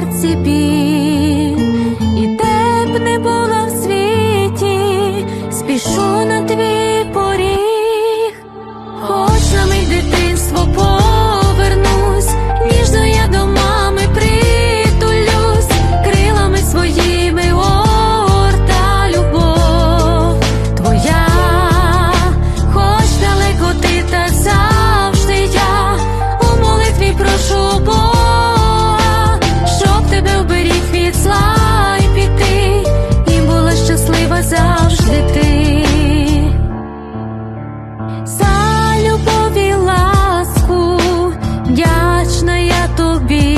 perceber. завжди ти, за любов і ласку, вдячна я тобі,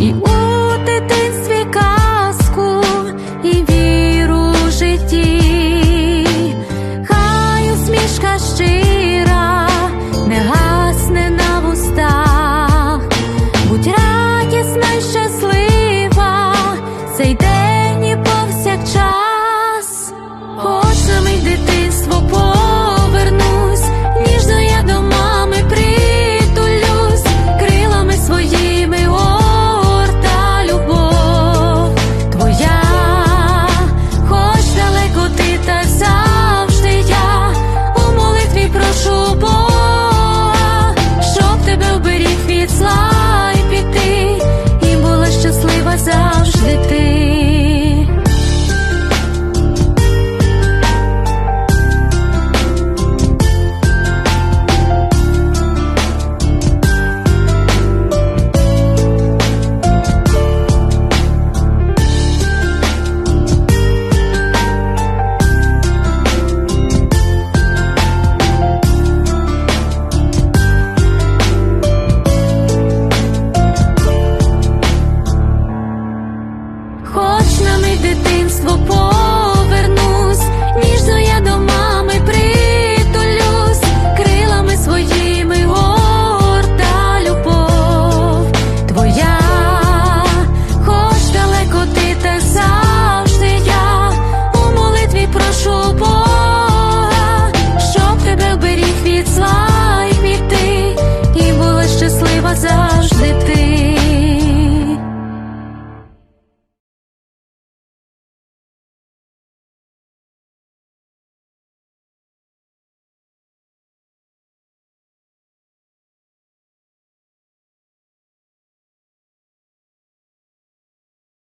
і у дитинстві казку, і віру в житті, хай усмішка щира. 不过